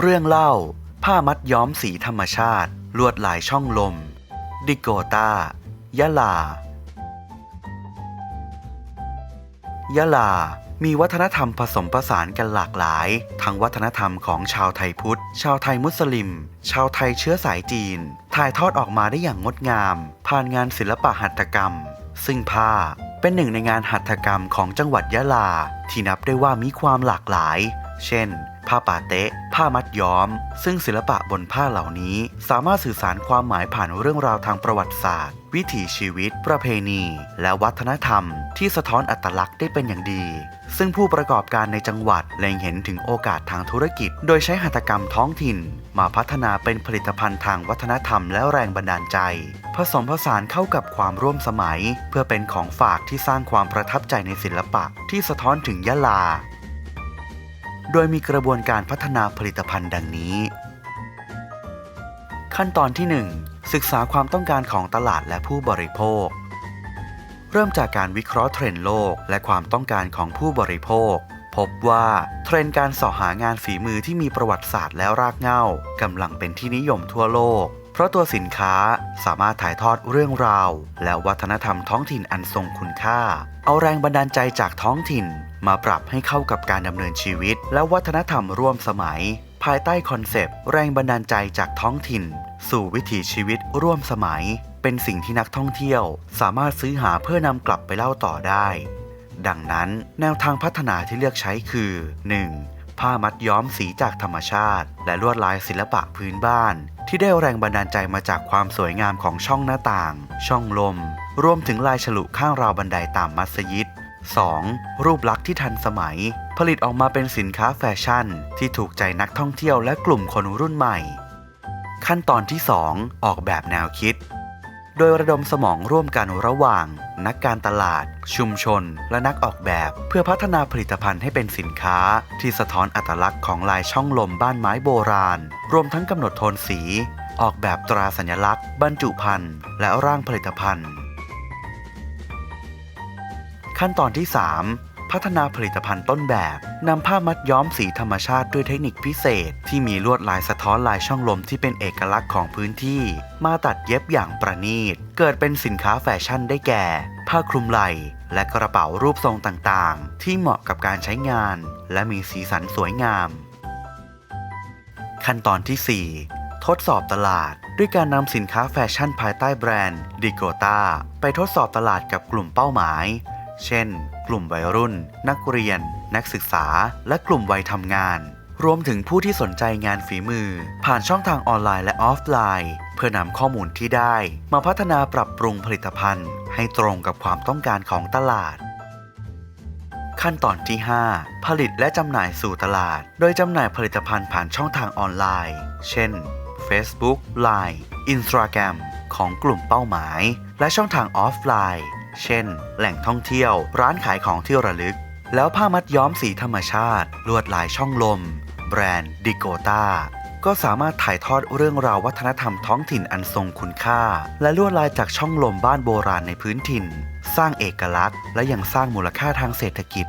เรื่องเล่า ผ้ามัดย้อมสีธรรมชาติ ลวดลายช่องลม ดิโกตายะลายะลา มีวัฒนธรรมผสมผสานกันหลากหลาย ทั้งวัฒนธรรมของชาวไทยพุทธ ชาวไทยมุสลิม ชาวไทยเชื้อสายจีน ถ่ายทอดออกมาได้อย่างงดงาม ผ่านงานศิลปะหัตถกรรม ซึ่งผ้าเป็นหนึ่งในงานหัตถกรรมของจังหวัดยะลา ที่นับได้ว่ามีความหลากหลาย เช่น ผ้าป่าเต๊ะผ้ามัดย้อม ซึ่งศิลปะบนผ้าเหล่านี้ สามารถสื่อสารความหมายผ่านเรื่องราวทางประวัติศาสตร์ วิถีชีวิต ประเพณี และวัฒนธรรม ที่สะท้อนอัตลักษณ์ได้เป็นอย่างดี ซึ่งผู้ประกอบการในจังหวัดเล็งเห็นถึงโอกาสทางธุรกิจ โดยใช้หัตถกรรมท้องถิ่น มาพัฒนาเป็นผลิตภัณฑ์ทางวัฒนธรรมและแรงบันดาลใจ ผสมผสานเข้ากับความร่วมสมัย เพื่อเป็นของฝากที่สร้างความประทับใจในศิลปะ ที่สะท้อนถึงยะลา โดยมีกระบวนการพัฒนาผลิตภัณฑ์ดังนี้ ขั้นตอนที่ 1 ศึกษาความต้องการของตลาดและผู้บริโภค เริ่มจากการวิเคราะห์เทรนด์โลกและความต้องการของผู้บริโภค พบว่าเทรนด์การสอหางานฝีมือที่มีประวัติศาสตร์และรากเหง้ากำลังเป็นที่นิยมทั่วโลกเพราะตัวสินค้าสามารถถ่ายทอดเรื่องราว และวัฒนธรรมท้องถิ่นอันทรงคุณค่า เอาแรงบันดาลใจจากท้องถิ่น มาปรับให้เข้ากับการดำเนินชีวิต และวัฒนธรรมร่วมสมัย ภายใต้คอนเซปต์แรงบันดาลใจจากท้องถิ่น สู่วิถีชีวิตร่วมสมัย เป็นสิ่งที่นักท่องเที่ยว สามารถซื้อหาเพื่อนำกลับไปเล่าต่อได้ ดังนั้น แนวทางพัฒนาที่เลือกใช้คือ 1. ผ้ามัดย้อมสีจากธรรมชาติ และลวดลายศิลปะพื้นบ้าน ที่ได้แรงบันดาลใจมาจากความสวยงามของช่องหน้าต่าง ช่องลมรวมถึงลายฉลุข้างราวบันไดตามมัสยิด 2. รูปลักษณ์ที่ทันสมัย ผลิตออกมาเป็นสินค้าแฟชั่น ที่ถูกใจนักท่องเที่ยวและกลุ่มคนรุ่นใหม่ ขั้นตอนที่ 2 ออกแบบแนวคิด โดยระดมสมองร่วมกันระหว่าง นักการตลาด ชุมชน และนักออกแบบ เพื่อพัฒนาผลิตภัณฑ์ให้เป็นสินค้า ที่สะท้อนอัตลักษณ์ของลายช่องลมบ้านไม้โบราณ รวมทั้งกำหนดโทนสี ออกแบบตราสัญลักษณ์ บรรจุภัณฑ์และร่างผลิตภัณฑ์ ขั้นตอนที่ 3 พัฒนาผลิตภัณฑ์ต้นแบบนำผ้ามัดย้อมสีธรรมชาติด้วยเทคนิคพิเศษ ที่มีลวดลายสะท้อนลายช่องลมที่เป็นเอกลักษณ์ของพื้นที่ มาตัดเย็บอย่างประณีต เกิดเป็นสินค้าแฟชั่นได้แก่ ผ้าคลุมไหล่และกระเป๋ารูปทรงต่างๆ ที่เหมาะกับการใช้งาน และมีสีสันสวยงาม ขั้นตอนที่ 4 ทดสอบตลาด ด้วยการนำสินค้าแฟชั่นภายใต้แบรนด์ดิโกตาไปทดสอบตลาดกับกลุ่มเป้าหมาย เช่น กลุ่มวัยรุ่น นักเรียน นักศึกษา และกลุ่มวัยทำงาน รวมถึงผู้ที่สนใจงานฝีมือ ผ่านช่องทางออนไลน์และออฟไลน์ เพื่อนำข้อมูลที่ได้ มาพัฒนาปรับปรุงผลิตภัณฑ์ ให้ตรงกับความต้องการของตลาดขั้นตอนที่ 5 ผลิตและจำหน่ายสู่ตลาด โดยจำหน่ายผลิตภัณฑ์ผ่านช่องทางออนไลน์ เช่น Facebook Line Instagram ของกลุ่มเป้าหมาย และช่องทางออฟไลน์ เช่น แหล่งท่องเที่ยว ร้านขายของที่ระลึก แล้วผ้ามัดย้อมสีธรรมชาติ ลวดลายช่องลม แบรนด์ดิโกตาก็สามารถถ่ายทอดเรื่องราววัฒนธรรมท้องถิ่นอันทรงคุณค่า และลวดลายจากช่องลมบ้านโบราณในพื้นถิ่น สร้างเอกลักษณ์ และยังสร้างมูลค่าทางเศรษฐกิจ